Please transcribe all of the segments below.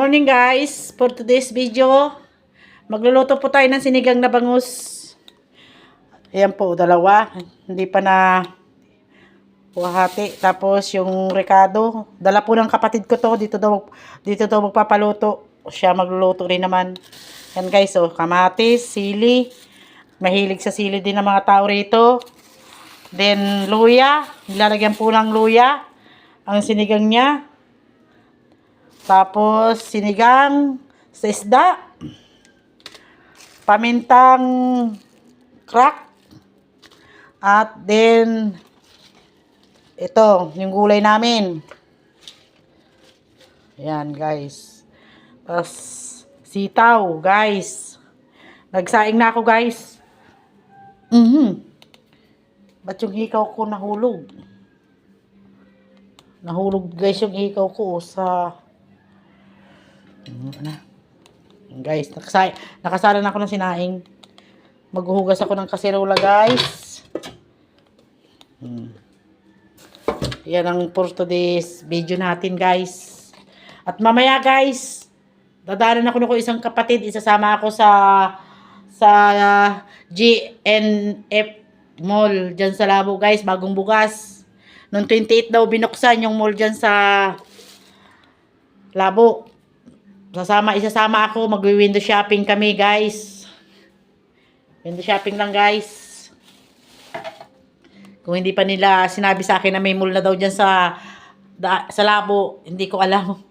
Morning guys, for today's video, magluluto po tayo ng sinigang na bangus. Ayan po, dalawa. Hindi pa na buhati. Tapos yung rekado, dala po ng kapatid ko to. Dito daw, dito daw magpapaluto. Siya magluluto rin naman. Yan guys, oh, kamatis, sili. Mahilig sa sili din ng mga tao rito. Then, luya. Nilalagyan po ng luya. Ang sinigang niya. Tapos, sinigang sa isda. Pamintang crack. At then, ito, yung gulay namin. Yan, guys. Tapos, sitaw, guys. Nagsaing na ako, guys. Mhm. Ba't yung hikaw ko nahulog? Nahulog, guys, yung hikaw ko sa... Ano? Guys, nakasay, nakasalan ako ng sinaing. Maghuhugas ako ng kaserola, guys. Hmm. Yan ang for today's video natin, guys. At mamaya, guys, dadaanan ako ng isang kapatid. Isasama ako sa sa uh, GNF Mall dyan sa Labo, guys. Bagong bukas. Noong 28 daw binuksan yung mall dyan sa Labo. Sasama, isasama ako. Magwi-window shopping kami, guys. Window shopping lang, guys. Kung hindi pa nila sinabi sa akin na may mall na daw dyan sa, da, sa labo, hindi ko alam.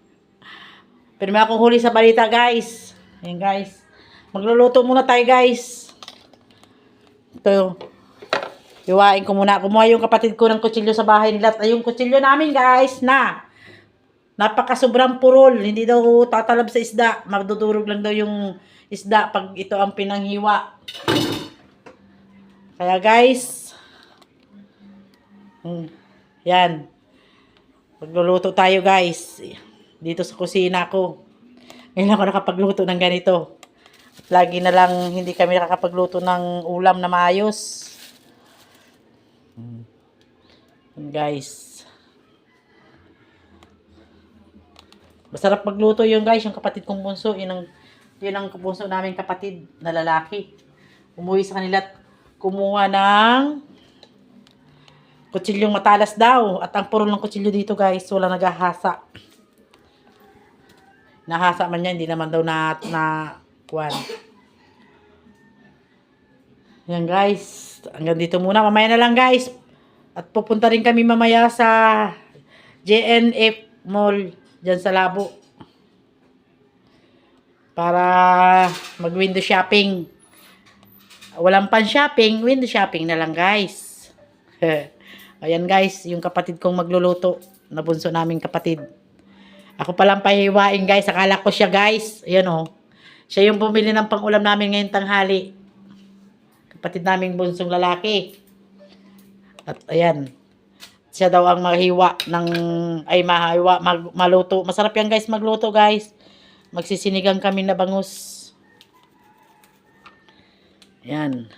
Pero may akong huli sa balita, guys. Ayan, guys. Magluluto muna tayo, guys. Ito. Iwain ko muna. Kumuha yung kapatid ko ng kutsilyo sa bahay nila. At yung kutsilyo namin, guys, na napaka sobrang purol. Hindi daw tatalab sa isda. Magdudurog lang daw yung isda pag ito ang pinanghiwa. Kaya, guys, Hmm. Yan. Magluluto tayo guys. Dito sa kusina ko. Ngayon ako nakapagluto ng ganito. Lagi na lang hindi kami nakakapagluto ng ulam na maayos. Hmm. Guys. Masarap magluto yun guys. Yung kapatid kong bunso. Yun ang, yun ang bunso namin kapatid na lalaki. Umuwi sa kanila at kumuha ng Kutsilyong matalas daw. At ang puro ng kutsilyo dito guys, wala naghahasa. Nahasa man yan, hindi naman daw na, na, kuwan. Yan guys. Hanggang dito muna. Mamaya na lang guys. At pupunta rin kami mamaya sa JNF Mall dyan sa Labo. Para mag window shopping. Walang pan shopping, window shopping na lang guys. Ayan guys, yung kapatid kong magluluto. Nabunso naming kapatid. Ako palang pahiwain guys. Akala ko siya guys. Ayan o. Oh. Siya yung bumili ng pangulam namin ngayong tanghali. Kapatid naming bunsong lalaki. At ayan. Siya daw ang mahiwa ng, ay mahiwa, mag, maluto. Masarap yan guys magluto guys. Magsisinigang kami na bangus. Ayan.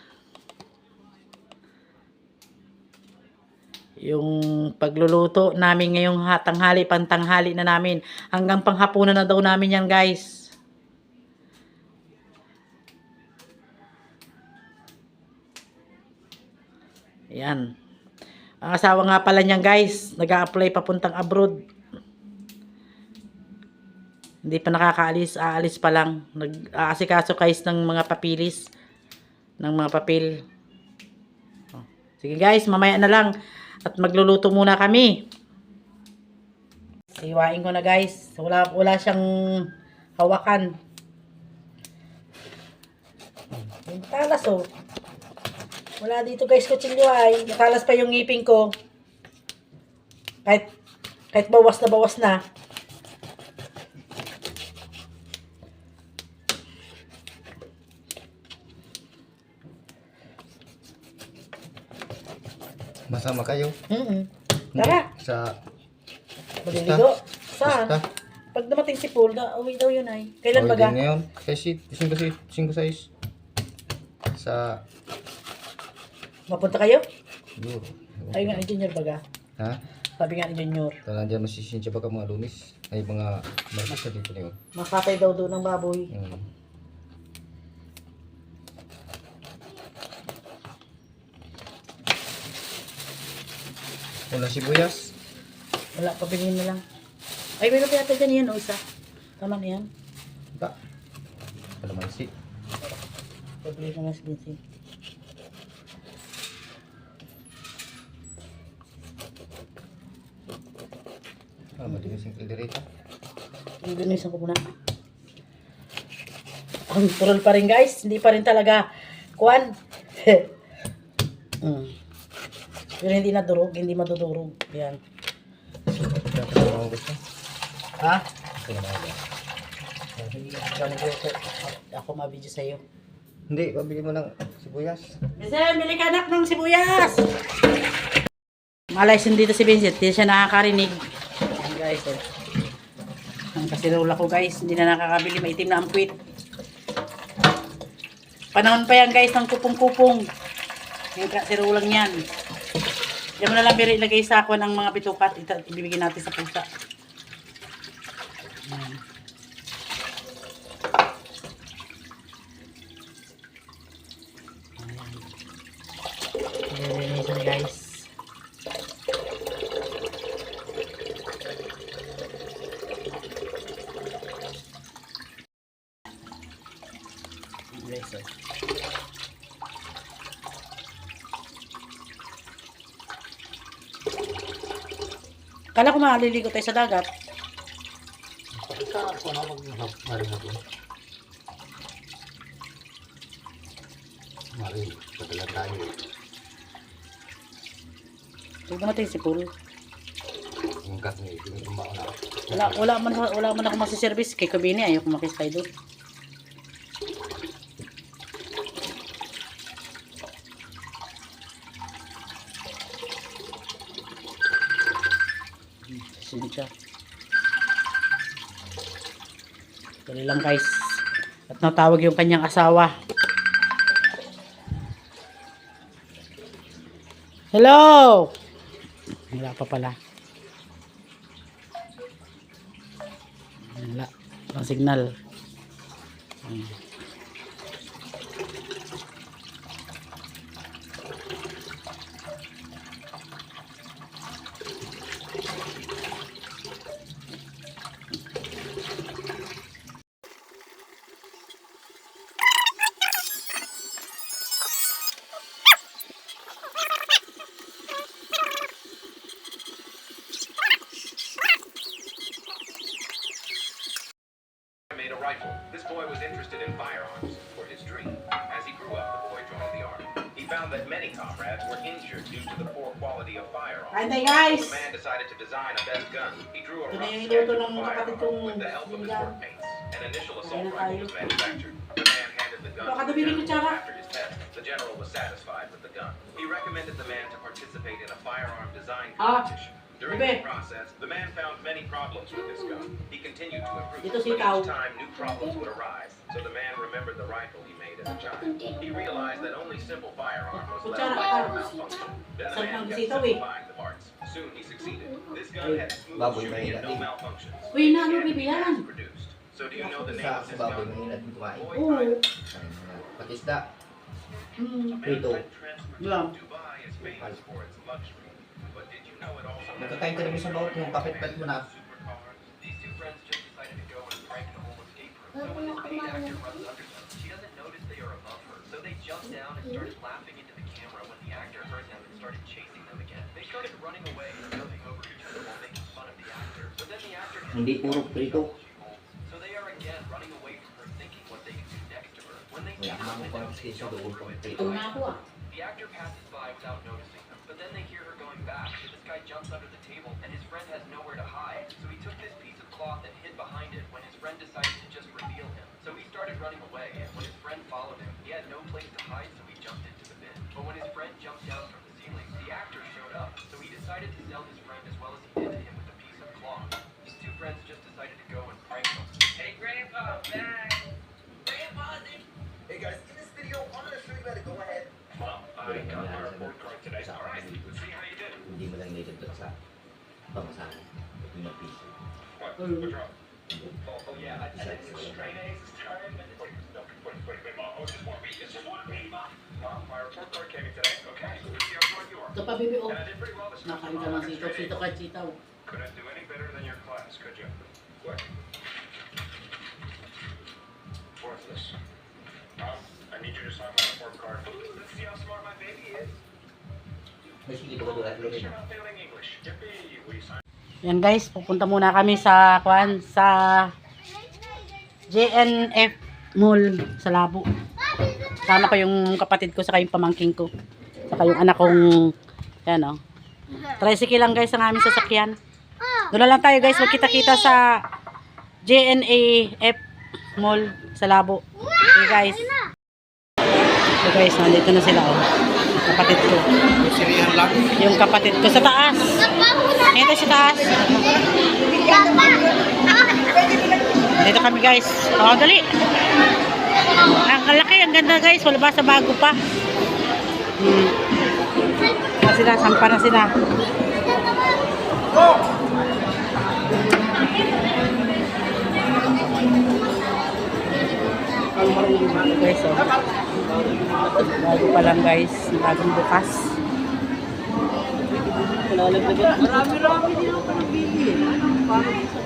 yung pagluluto namin ngayong tanghali, pantanghali na namin. Hanggang panghapunan na daw namin yan, guys. Ayan. Ang asawa nga pala niyan, guys, nag apply papuntang abroad. Hindi pa nakakaalis, aalis pa lang. Nag-aasikaso guys ng mga papilis. Ng mga papel. Oh. Sige guys, mamaya na lang. At magluluto muna kami. Iwain ko na guys. Wala, wala siyang hawakan. Yung talas oh. Wala dito guys kutsilyo ay. Natalas pa yung ngipin ko. Kahit, kahit bawas na bawas na. Masama kayo? Mm Tara, Sa maliligo. Saan? Basta. Pag dumating si Paul, na uwi daw yun ay. Kailan baga? ngayon. Kasi 5 5 Sa Mapunta kayo? Siguro. Ay nga, engineer baga. Ha? Sabi nga engineer. Talang dyan masisensya baka mga lunis. Ay, mga markisa dito na yun. Makatay daw doon ng baboy. Mm. Wala sibuyas. Wala, pabilihin na lang. Ay, meron pa yata dyan yan, o isa. Tama na yan. Ba? Kalamansi. Pabilihin na lang si Vincent. Ah, madinis yung kaldereta. Linisan ko muna. Ang turol pa rin guys. Hindi pa rin talaga kuan. mm. Pero hindi nadurog. Hindi madudurog. Yan. Ha? Na Ako mabidyo sa'yo. Hindi, pabili mo ng sibuyas. Vincent, bili ka anak ng sibuyas! Malaysin dito si Vincent. Hindi siya nakakarinig. Guys. Oh. Ang kasirola ko guys. Hindi na nakakabili. Maitim na ang puwit. Panahon pa yan guys ng kupong-kupong. Yung kasirolang yan. Diyan mo na lang biri ilagay sa ako ng mga bitukat. Ibibigay natin sa pusa. Yan. Nililinisan guys. Guys, oh. Kala ko maliligo tayo sa dagat. Sa ako na mag-mari na doon. Mari, patalan tayo. Tignan natin si Paul. Yung gas na. Wala, wala man wala man ako masiservice kay Kabini ayoko makistay doon. Sincha. Dali lang guys. At natawag yung kanyang asawa. Hello! Wala pa pala. Wala. Ang signal. Hmm. This boy was interested in firearms for his dream. As he grew up, the boy joined the army. He found that many comrades were injured due to the poor quality of firearms. Antay guys! The man decided to design a best gun. He drew a rough sketch of the firearm with the help of his workmates. An initial assault rifle was manufactured. The man handed the gun to the general after his test. The general was satisfied with the gun. He recommended the man to participate in a firearm design Ah, competition. During the process, the man found many problems with this gun. He continued to improve, but each time new problems would arise. So the man remembered the rifle he made as a child. He realized that only simple firearm was left to malfunction. Then the man kept eh? simplifying the parts. Soon he succeeded. This gun had smooth shooting and no malfunctions. Uy, na, It bibi yan? mass produced. So do you know the name of this gun? Oo. Patisda. Hmm. Prito. Yeah. Dubai is famous for its luxury. Nagkakain ka rin sa bawat yung kapit-pit mo na. supercars? These two friends just decided to go and prank the whole escape room. So when this maid actor runs up to them, she doesn't notice they are above her. So they jump down and started laughing into the camera when the actor heard them and started chasing them again. They started running away and jumping over each other while making fun of the actor. But then the actor Hindi puro prito. So they are again running away from her thinking what they can do next to her. When they see Wala window, they confiscation jump doon kung it. prito. Ito na ako ah. The actor passes by without noticing but then they hear her going back. So this guy jumps under the table, and his friend has nowhere to hide. So he took this piece of cloth and hid behind it when his friend decided to just reveal him. So he started running away, and when his friend followed him, he had no place to hide, so he jumped into the bin. But when his friend jumped down from the ceiling, the actor showed up. So he decided to sell his friend as well as he did to him with a piece of cloth. These two friends just decided to go and prank him. Hey, Grandpa, back! Grandpa, Hey guys, in this video, I'm gonna show you how to go ahead. Well, I got my report card today. All right, let's see how you did. Hindi mo lang native doon sa pamasahe. Yung piso. Well, What? What's wrong? Oh, oh yeah, I said it's straight A's this time. and- Wait, no, wait, wait, wait, Mom. Oh, it's just one B. It's just one B, Mom. Mom, my report card came in today. Okay, so let's see how smart you are. Ito pa, bibi, oh. And I did pretty well this Nakain semester, ka Mom. ng I got sitaw. straight Sitaw A's. kahit sitaw. Couldn't do any better than your class, could you? What? Worthless. Mom, I need you to sign my report card. Let's see how smart my baby is. Yan guys, pupunta muna kami sa kwan sa JNF Mall sa Labo. Sama ko yung kapatid ko saka yung pamangking ko. Saka yung anak kong yan oh. Tricycle lang guys ang aming sasakyan. Doon lang tayo guys, magkita-kita sa JNAF Mall sa Labo. Okay guys. So guys, nandito na sila oh. Kapatid ko. Sirihan lang. Yung kapatid ko sa taas. Ito sa taas. Dito kami guys. Oh, dali. Ang laki, ang ganda guys. Wala ba sa bago pa? Hmm. Na sila, sampa na sila. Guys, oh. Bago pa lang guys. Bagong bukas. Marami-rami din ako nagbili. Parang sa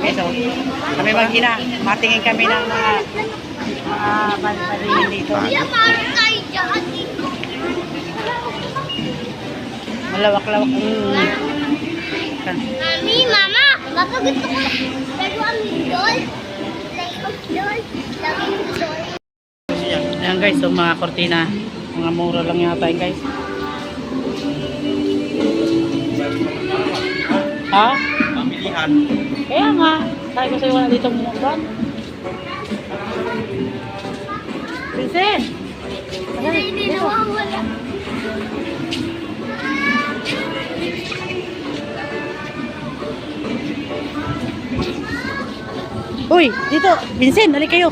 guys, oh. Kami mag-ina. Matingin kami ng mga mga pan-paningin dito. Malawak-lawak. Mm. Mami, mama, baka gusto ko laruan ng doll. Like of doll. Lagi ng doll. Ayan guys, so mga kortina. Mga mura lang yata yun guys. Ha? Pamilihan. Kaya nga. Sabi ko sa'yo wala dito mura. Vincent! Hindi, hindi nawawala. Uy, dito! Vincent, dali kayo!